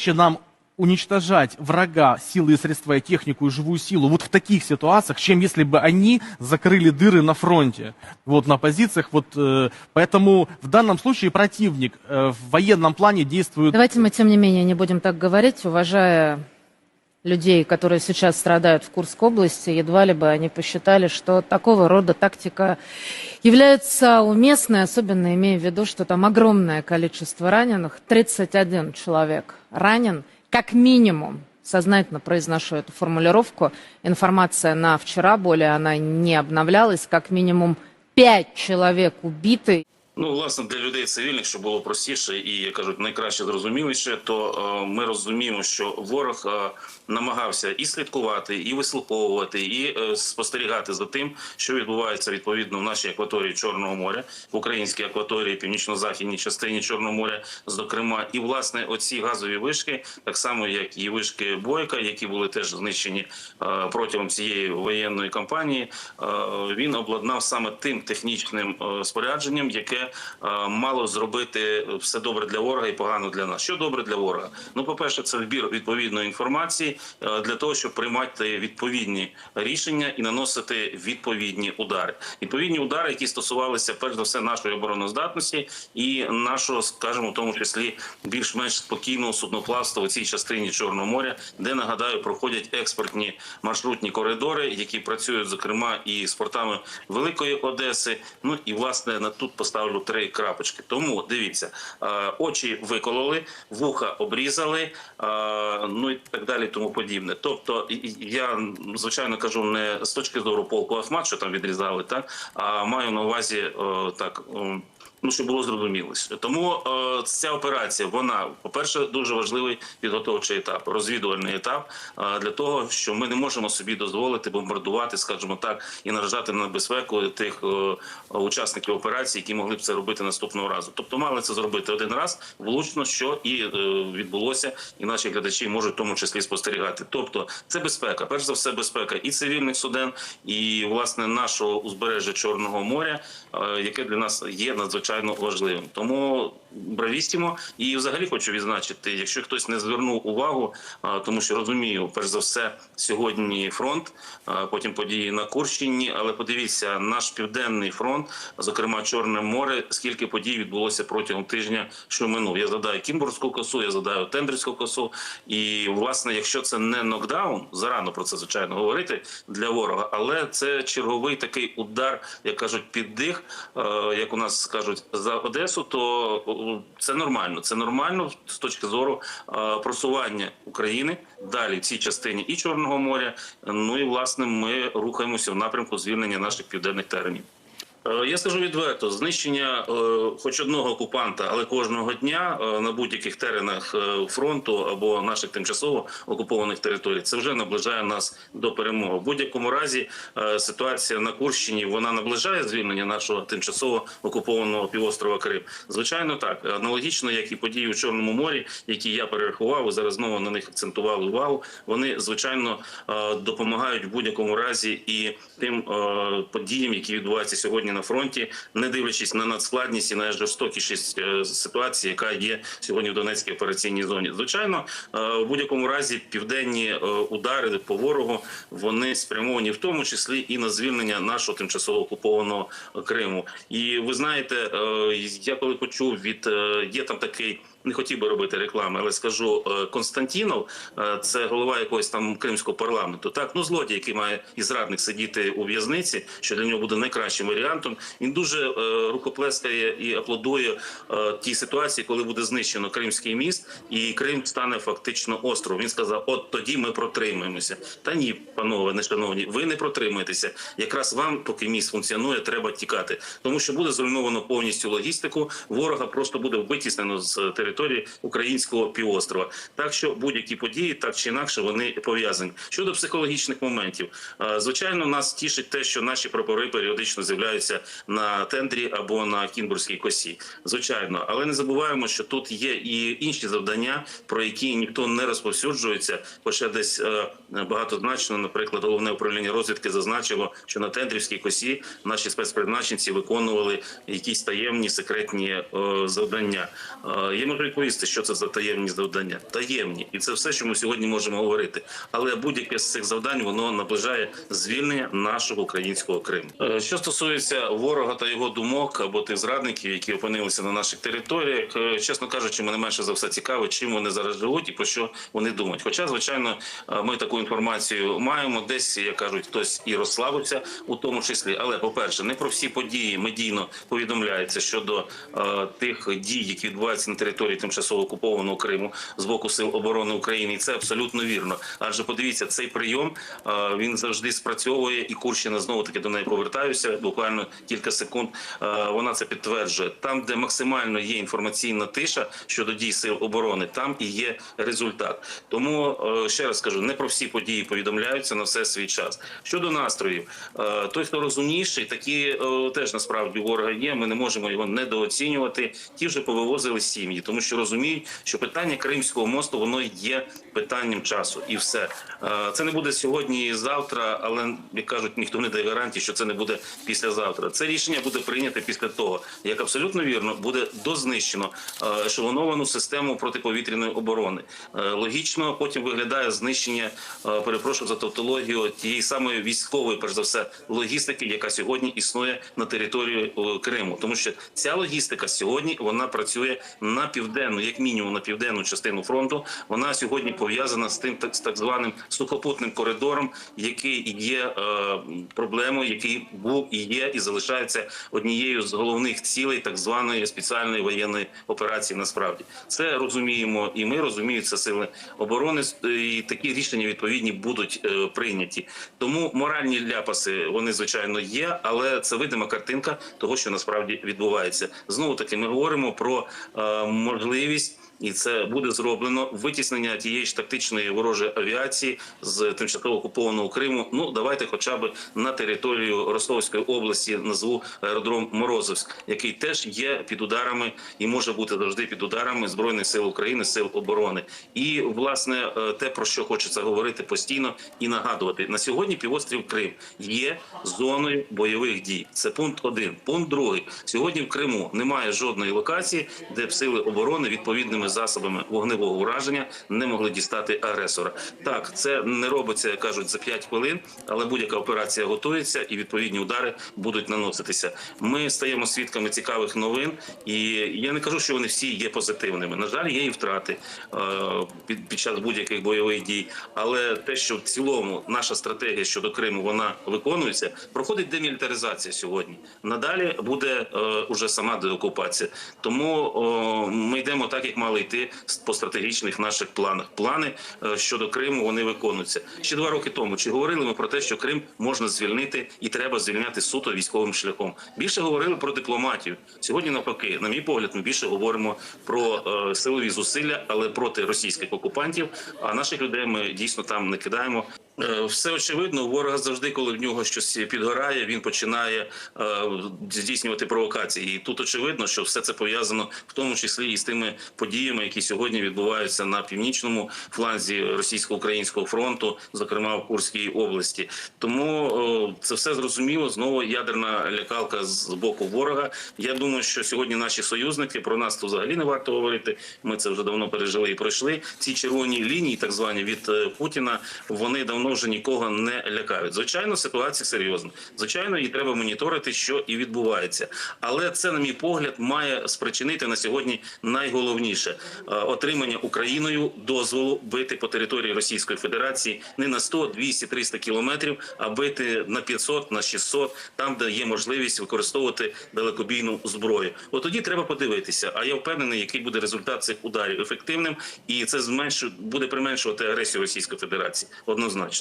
легче нам уничтожать врага силы и средства, и технику, и живую силу вот в таких ситуациях, чем если бы они закрыли дыры на фронте, вот на позициях. Вот, э, поэтому в данном случае противник э, в военном плане действует Давайте мы, тем не менее, не будем так говорить, уважая людей, которые сейчас страдают в Курской области, едва ли бы они посчитали, что такого рода тактика является уместной, особенно имея в виду, что там огромное количество раненых, 31 человек ранен, как минимум, сознательно произношу эту формулировку, информация на вчера, более она не обновлялась, как минимум 5 человек убиты. Ну, власне, для людей цивільних, щоб було простіше і кажуть, найкраще зрозуміліше, то е, ми розуміємо, що ворог е, намагався і слідкувати, і вислуховувати, і е, спостерігати за тим, що відбувається відповідно в нашій акваторії Чорного моря, в українській акваторії, північно-західній частині Чорного моря, зокрема, і власне оці газові вишки, так само як і вишки Бойка, які були теж знищені е, протягом цієї воєнної кампанії. е, Він обладнав саме тим технічним е, спорядженням, яке мало зробити все добре для ворога і погано для нас. Що добре для ворога? Ну, по перше, це вбір відповідної інформації е, для того, щоб приймати відповідні рішення і наносити відповідні удари. Відповідні удари, які стосувалися перш за все нашої обороноздатності і нашого, скажімо, в тому числі більш-менш спокійного судноплавства у цій частині Чорного моря, де нагадаю проходять експортні маршрутні коридори, які працюють зокрема і з портами Великої Одеси. Ну і власне на тут поставлю три крапочки. Тому дивіться, е, очі викололи, вуха обрізали, е, ну і так далі, тому подібне. Тобто, я звичайно кажу не з точки зору полку Ахмат, що там відрізали, так а маю на увазі е, так. Ну, щоб було зрозуміло. Тому е, ця операція, вона, по-перше, дуже важливий підготовчий етап, розвідувальний етап е, для того, що ми не можемо собі дозволити бомбардувати, скажімо так, і наражати на безпеку тих е, учасників операції, які могли б це робити наступного разу. Тобто, мали це зробити один раз влучно, що і е, відбулося, і наші глядачі можуть в тому числі спостерігати. Тобто, це безпека, перш за все, безпека і цивільних суден, і власне нашого узбережжя Чорного моря, е, яке для нас є надзвичайно важливим. Тому бравістімо. І взагалі хочу відзначити, якщо хтось не звернув увагу, тому що розумію, перш за все, сьогодні фронт, потім події на Курщині. Але подивіться, наш південний фронт, зокрема Чорне море, скільки подій відбулося протягом тижня, що минув. Я задаю Кімбурську косу, я задаю Тендрівську косу. І власне, якщо це не нокдаун, зарано про це звичайно говорити для ворога, але це черговий такий удар, як кажуть, під дих, як у нас кажуть, за Одесу, то це нормально. Це нормально з точки зору просування України далі в цій частині і Чорного моря. Ну і власне ми рухаємося в напрямку звільнення наших південних теренів. Е, Я скажу відверто, знищення е, хоч одного окупанта, але кожного дня е, на будь-яких теренах фронту або наших тимчасово окупованих територій, це вже наближає нас до перемоги. В будь-якому разі ситуація на Курщині вона наближає звільнення нашого тимчасово окупованого півострова Крим. Звичайно, так аналогічно, як і події у Чорному морі, які я перерахував, зараз знову на них акцентували увагу. Вони звичайно допомагають в будь-якому разі і тим подіям, які відбуваються сьогодні на фронті, не дивлячись на надскладність і на жорстокішість е, ситуації, яка є сьогодні в Донецькій операційній зоні. Звичайно, е, в будь-якому разі південні е, удари по ворогу вони спрямовані в тому числі і на звільнення нашого тимчасово окупованого Криму. І ви знаєте, я коли почув від є там такий. Не хотів би робити реклами, але скажу е, Константінов, е, це голова якогось там кримського парламенту. Так, ну злодій, який має і зрадник сидіти у в'язниці, що для нього буде найкращим варіантом. Він дуже е, рукоплескає і аплодує тій ситуації, коли буде знищено Кримський міст, і Крим стане фактично островом. Він сказав: от тоді ми протримаємося. Та ні, панове, нешановні, ви не протримаєтеся. Якраз вам, поки міст функціонує, треба тікати, тому що буде зруйновано повністю логістику. Ворога просто буде витіснено з території українського півострова. Так що будь-які події, так чи інакше, вони пов'язані. Щодо психологічних моментів, е, звичайно, нас тішить те, що наші прапори періодично з'являються на тендрі або на кінбурзькій косі. Звичайно, але не забуваємо, що тут є і інші завдання, про які ніхто не розповсюджується. Хоча десь е, багатозначно, наприклад, головне управління розвідки зазначило, що на тендрівській косі наші спецпризначенці виконували якісь таємні секретні е, завдання. Є відповісти, що це за таємні завдання. Таємні, і це все, що ми сьогодні можемо говорити. Але будь-яке з цих завдань воно наближає звільнення нашого українського Криму. Е, Що стосується ворога та його думок або тих зрадників, які опинилися на наших територіях, е, чесно кажучи, мене менше за все цікаво, чим вони зараз живуть і про що вони думають. Хоча, звичайно, е, ми таку інформацію маємо. Десь як кажуть, хтось і розслабився у тому числі. Але по перше, не про всі події медійно повідомляється щодо е, тих дій, які відбуваються на території тимчасово окупованого Криму з боку сил оборони України. І це абсолютно вірно. Адже подивіться, цей прийом він завжди спрацьовує, і Курщина знову таки до неї повертаюся. Буквально кілька секунд. Вона це підтверджує. Там, де максимально є інформаційна тиша щодо дій сил оборони, там і є результат. Тому ще раз кажу, не про всі події повідомляються на все свій час. Щодо настроїв, той, хто розумніший, такі теж насправді ворога є. Ми не можемо його недооцінювати. Ті вже повивозили сім'ї, тому що розуміють, що питання Кримського мосту воно є питанням часу, і все Е, це не буде сьогодні і завтра, але як кажуть, ніхто не дає гарантії, що це не буде післязавтра. Це рішення буде прийнято після того, як абсолютно вірно буде дознищено е, ешелоновану систему протиповітряної оборони. Е, Логічно потім виглядає знищення, перепрошую за тавтологію, тієї самої військової, перш за все, логістики, яка сьогодні існує на території Криму, тому що ця логістика сьогодні вона працює на південну, як мінімум на південну частину фронту. Вона сьогодні пов'язана з тим так, з так званим сухопутним коридором, який є е, проблемою, який був і є, і залишається однією з головних цілей так званої спеціальної воєнної операції. Насправді це розуміємо, і ми розуміємо це сили оборони. І такі рішення відповідні будуть е, прийняті. Тому моральні ляпаси вони звичайно є, але це видима картинка того, що насправді відбувається. Знову таки, ми говоримо про е, можливість. І це буде зроблено витіснення тієї ж тактичної ворожої авіації з тимчасово окупованого Криму. Ну давайте, хоча б на територію Ростовської області, назву аеродром Морозовськ, який теж є під ударами і може бути завжди під ударами збройних сил України, сил оборони. І власне е, те про що хочеться говорити постійно і нагадувати на сьогодні. Півострів Крим є зоною бойових дій. Це пункт один. Пункт другий. Сьогодні в Криму немає жодної локації, де б сили оборони відповідними засобами вогневого ураження не могли дістати агресора. Так, це не робиться, як кажуть, за 5 хвилин, але будь-яка операція готується і відповідні удари будуть наноситися. Ми стаємо свідками цікавих новин, і я не кажу, що вони всі є позитивними. На жаль, є і втрати е, під, час будь-яких бойових дій. Але те, що в цілому наша стратегія щодо Криму вона виконується, проходить демілітаризація сьогодні. Надалі буде е, уже сама деокупація. Тому ми йдемо так, як мали йти по стратегічних наших планах. Плани е, щодо Криму вони виконуються. Ще два роки тому чи говорили ми про те, що Крим можна звільнити і треба звільняти суто військовим шляхом. Більше говорили про дипломатію. Сьогодні, навпаки, на мій погляд, ми більше говоримо про е, силові зусилля, але проти російських окупантів. А наших людей ми дійсно там не кидаємо. Е, Все очевидно, ворога завжди, коли в нього щось підгорає, він починає е, здійснювати провокації. І тут очевидно, що все це пов'язано в тому числі і з тими подіями, які сьогодні відбуваються на північному фланзі російсько-українського фронту, зокрема в Курській області. Тому е, це все зрозуміло. Знову ядерна лякалка з боку ворога. Я думаю, що сьогодні наші союзники про нас то взагалі не варто говорити. Ми це вже давно пережили і пройшли. Ці червоні лінії, так звані від е, Путіна, вони давно вже нікого не лякають. Звичайно, ситуація серйозна. Звичайно, її треба моніторити, що і відбувається. Але це, на мій погляд, має спричинити на сьогодні найголовніше е, отримання Україною дозволу бити по території Російської Федерації не на 100, 200, 300 кілометрів, а бити на 500, на 600, там, де є можливість використовувати далекобійну зброю. От тоді треба подивитися. А я впевнений, який буде результат цих ударів ефективним, і це зменшує буде применшувати агресію Російської Федерації однозначно.